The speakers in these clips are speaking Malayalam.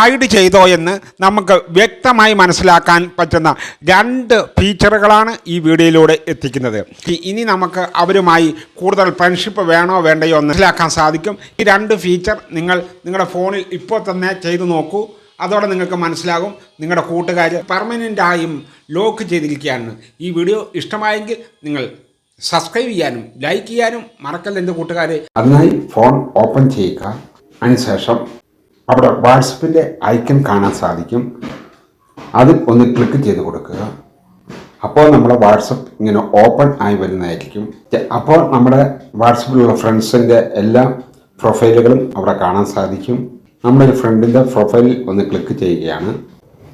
ഹൈഡ് ചെയ്തോ എന്ന് നമുക്ക് വ്യക്തമായി മനസ്സിലാക്കാൻ പറ്റുന്ന രണ്ട് ഫീച്ചറുകളാണ് ഈ വീഡിയോയിലൂടെ എത്തിക്കുന്നത്. ഇനി നമുക്ക് അവരുമായി കൂടുതൽ ഫ്രണ്ട്ഷിപ്പ് വേണോ വേണ്ടയോ മനസ്സിലാക്കാൻ സാധിക്കും. ഈ രണ്ട് ഫീച്ചർ നിങ്ങൾ നിങ്ങളുടെ ഫോണിൽ ഇപ്പോൾ തന്നെ ചെയ്തു നോക്കൂ. അതോടെ നിങ്ങൾക്ക് മനസ്സിലാകും നിങ്ങളുടെ കൂട്ടുകാർ പെർമനന്റായും ലോക്ക് ചെയ്തിരിക്കുകയാണ്. ഈ വീഡിയോ ഇഷ്ടമായെങ്കിൽ നിങ്ങൾ സബ്സ്ക്രൈബ് ചെയ്യാനും ലൈക്ക് ചെയ്യാനും മറക്കല്ല എന്റെ കൂട്ടുകാരെ. അതിനായി ഫോൺ ഓപ്പൺ ചെയ്യുക. അതിനുശേഷം അവിടെ വാട്സപ്പിന്റെ ഐക്കൺ കാണാൻ സാധിക്കും. അതിൽ ഒന്ന് ക്ലിക്ക് ചെയ്ത് കൊടുക്കുക. അപ്പോൾ നമ്മുടെ വാട്സപ്പ് ഇങ്ങനെ ഓപ്പൺ ആയി വരുന്നതായിരിക്കും. അപ്പോൾ നമ്മുടെ വാട്സപ്പിലുള്ള ഫ്രണ്ട്സിന്റെ എല്ലാ പ്രൊഫൈലുകളും അവിടെ കാണാൻ സാധിക്കും. നമ്മുടെ ഒരു ഫ്രണ്ടിന്റെ പ്രൊഫൈലിൽ ഒന്ന് ക്ലിക്ക് ചെയ്യുകയാണ്.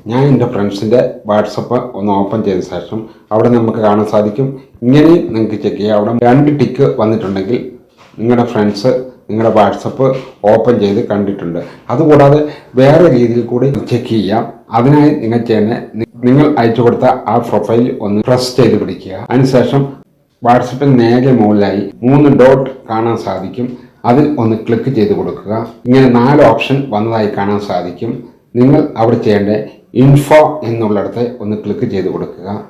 ഞാൻ എന്റെ ഫ്രണ്ട്സിന്റെ വാട്സപ്പ് ഒന്ന് ഓപ്പൺ ചെയ്ത ശേഷം അവിടെ നമുക്ക് കാണാൻ സാധിക്കും. ഇങ്ങനെ നിങ്ങൾക്ക് ചെക്ക് ചെയ്യാം. അവിടെ രണ്ട് ടിക്ക് വന്നിട്ടുണ്ടെങ്കിൽ നിങ്ങളുടെ ഫ്രണ്ട്സ് നിങ്ങളുടെ വാട്സപ്പ് ഓപ്പൺ ചെയ്ത് കണ്ടിട്ടുണ്ട്. അതുകൂടാതെ വേറെ രീതിയിൽ കൂടി ചെക്ക് ചെയ്യാം. അതിനായി നിങ്ങൾ ചെയ്യുന്ന നിങ്ങൾ അയച്ചു കൊടുത്ത ആ പ്രൊഫൈൽ ഒന്ന് പ്രസ് ചെയ്ത് പിടിക്കുക. അതിനുശേഷം വാട്സപ്പിൽ നേരെ മുകളിലായി മൂന്ന് ഡോട്ട് കാണാൻ സാധിക്കും. അതിൽ ഒന്ന് ക്ലിക്ക് ചെയ്ത് കൊടുക്കുക. ഇങ്ങനെ നാല് ഓപ്ഷൻ വന്നതായി കാണാൻ സാധിക്കും. നിങ്ങൾ അവിടെ ചെയ്യേണ്ട ഇൻഫോ എന്നുള്ളിടത്ത് ഒന്ന് ക്ലിക്ക് ചെയ്ത് കൊടുക്കുക.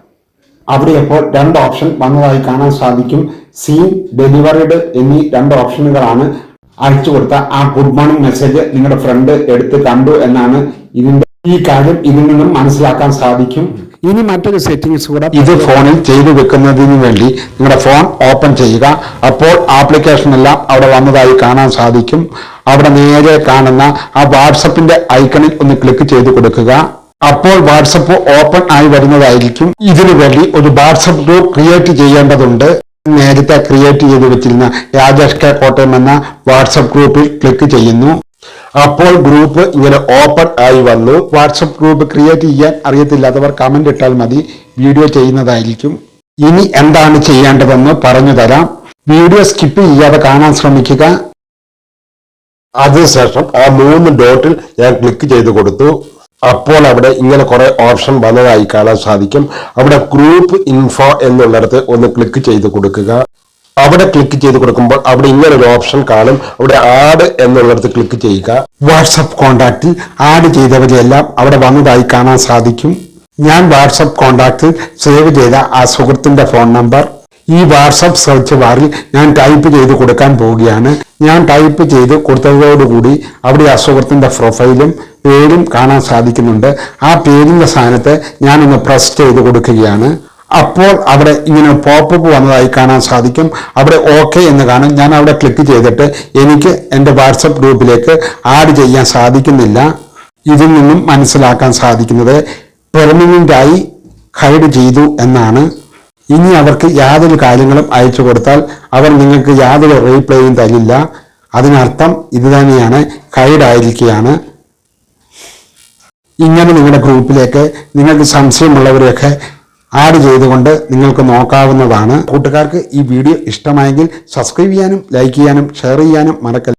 അവിടെ ഇപ്പോൾ രണ്ട് ഓപ്ഷൻ വന്നതായി കാണാൻ സാധിക്കും. സീൻ ഡെലിവറിഡ് എന്നീ രണ്ട് ഓപ്ഷനുകളാണ് അയച്ചു കൊടുത്ത ആ ഗുഡ് മോർണിംഗ് മെസ്സേജ് നിങ്ങളുടെ ഫ്രണ്ട് എടുത്ത് കണ്ടു എന്നാണ് ഇതിന്റെ ഈ കാര്യം ഇതിൽ നിന്നും മനസ്സിലാക്കാൻ സാധിക്കും. ഇനി മറ്റൊരു സെറ്റിംഗ്സ് കൂടെ ഇത് ഫോണിൽ ചെയ്തു വെക്കുന്നതിന് വേണ്ടി നിങ്ങളുടെ ഫോൺ ഓപ്പൺ ചെയ്യുക. അപ്പോൾ ആപ്ലിക്കേഷൻ എല്ലാം അവിടെ വന്നതായി കാണാൻ സാധിക്കും. അവിടെ നേരെ കാണുന്ന ആ വാട്സപ്പിന്റെ ഐക്കണിൽ ഒന്ന് ക്ലിക്ക് ചെയ്ത് കൊടുക്കുക. അപ്പോൾ വാട്സപ്പ് ഓപ്പൺ ആയി വരുന്നതായിരിക്കും. ഇതിനു വേണ്ടി ഒരു വാട്സപ്പ് ഗ്രൂപ്പ് ക്രിയേറ്റ് ചെയ്യേണ്ടതുണ്ട്. നേരത്തെ ക്രിയേറ്റ് ചെയ്ത് വെച്ചിരുന്ന രാജേഷ് കെ കോട്ടയം എന്ന വാട്സപ്പ് ഗ്രൂപ്പിൽ ക്ലിക്ക് ചെയ്യുന്നു. അപ്പോൾ ഗ്രൂപ്പ് ഇങ്ങനെ ഓപ്പൺ ആയി വന്നു. വാട്സപ്പ് ഗ്രൂപ്പ് ക്രിയേറ്റ് ചെയ്യാൻ അറിയത്തില്ലാത്തവർ കമന്റ് ഇട്ടാൽ മതി. വീഡിയോ ചെയ്യുന്നതായിരിക്കും. ഇനി എന്താണ് ചെയ്യേണ്ടതെന്ന് പറഞ്ഞു തരാം. വീഡിയോ സ്കിപ്പ് ചെയ്യാതെ കാണാൻ ശ്രമിക്കുക. അതിനുശേഷം ആ മൂന്ന് ഡോട്ടിൽ ഞാൻ ക്ലിക്ക് ചെയ്ത് കൊടുത്തു. അപ്പോൾ അവിടെ ഇങ്ങനെ കുറെ ഓപ്ഷൻ വന്നതായി കാണാൻ സാധിക്കും. അവിടെ ഗ്രൂപ്പ് ഇൻഫോ എന്നുള്ളിടത്ത് ഒന്ന് ക്ലിക്ക് ചെയ്ത് കൊടുക്കുക. അവിടെ ക്ലിക്ക് ചെയ്ത് കൊടുക്കുമ്പോൾ അവിടെ ഇങ്ങനെ ഒരു ഓപ്ഷൻ കാണും. അവിടെ ആഡ് എന്നുള്ളിടത്ത് ക്ലിക്ക് ചെയ്യുക. വാട്സപ്പ് കോണ്ടാക്റ്റിൽ ആഡ് ചെയ്തവരെല്ലാം അവിടെ വന്നതായി കാണാൻ സാധിക്കും. ഞാൻ വാട്സപ്പ് കോണ്ടാക്റ്റിൽ സേവ് ചെയ്ത ആ സുഹൃത്തിന്റെ ഫോൺ നമ്പർ ഈ വാട്സപ്പ് സെർച്ച് ബാറിൽ ഞാൻ ടൈപ്പ് ചെയ്ത് കൊടുക്കാൻ പോവുകയാണ്. ഞാൻ ടൈപ്പ് ചെയ്ത് കൊടുത്തതോടുകൂടി അവിടെ ആ സുഹൃത്തിന്റെ പ്രൊഫൈലും പേരും കാണാൻ സാധിക്കുന്നുണ്ട്. ആ പേരിന്റെ സ്ഥാനത്ത് ഞാനൊന്ന് പ്രസ് ചെയ്ത് കൊടുക്കുകയാണ്. അപ്പോൾ അവിടെ ഇങ്ങനെ പോപ്പപ്പ് വന്നതായി കാണാൻ സാധിക്കും. അവിടെ ഓക്കെ എന്ന് കാണും. ഞാൻ അവിടെ ക്ലിക്ക് ചെയ്തിട്ട് എനിക്ക് എന്റെ വാട്സപ്പ് ഗ്രൂപ്പിലേക്ക് ആഡ് ചെയ്യാൻ സാധിക്കുന്നില്ല. ഇതിൽ നിന്നും മനസ്സിലാക്കാൻ സാധിക്കുന്നത് പെർമനന്റായി ഹൈഡ് ചെയ്തു എന്നാണ്. ഇനി അവർക്ക് യാതൊരു കാര്യങ്ങളും അയച്ചു കൊടുത്താൽ അവർ നിങ്ങൾക്ക് യാതൊരു റീപ്ലേയും തരില്ല. അതിനർത്ഥം ഇത് തന്നെയാണ്. കൈഡായിരിക്കുകയാണ് ഇങ്ങനെ നിങ്ങളുടെ ഗ്രൂപ്പിലേക്ക് നിങ്ങൾക്ക് സംശയമുള്ളവരെയൊക്കെ ആഡ് ചെയ്തുകൊണ്ട് നിങ്ങൾക്ക് നോക്കാവുന്നതാണ്. കൂട്ടുകാർക്ക് ഈ വീഡിയോ ഇഷ്ടമായെങ്കിൽ സബ്സ്ക്രൈബ് ചെയ്യാനും ലൈക്ക് ചെയ്യാനും ഷെയർ ചെയ്യാനും മറക്കല്ല.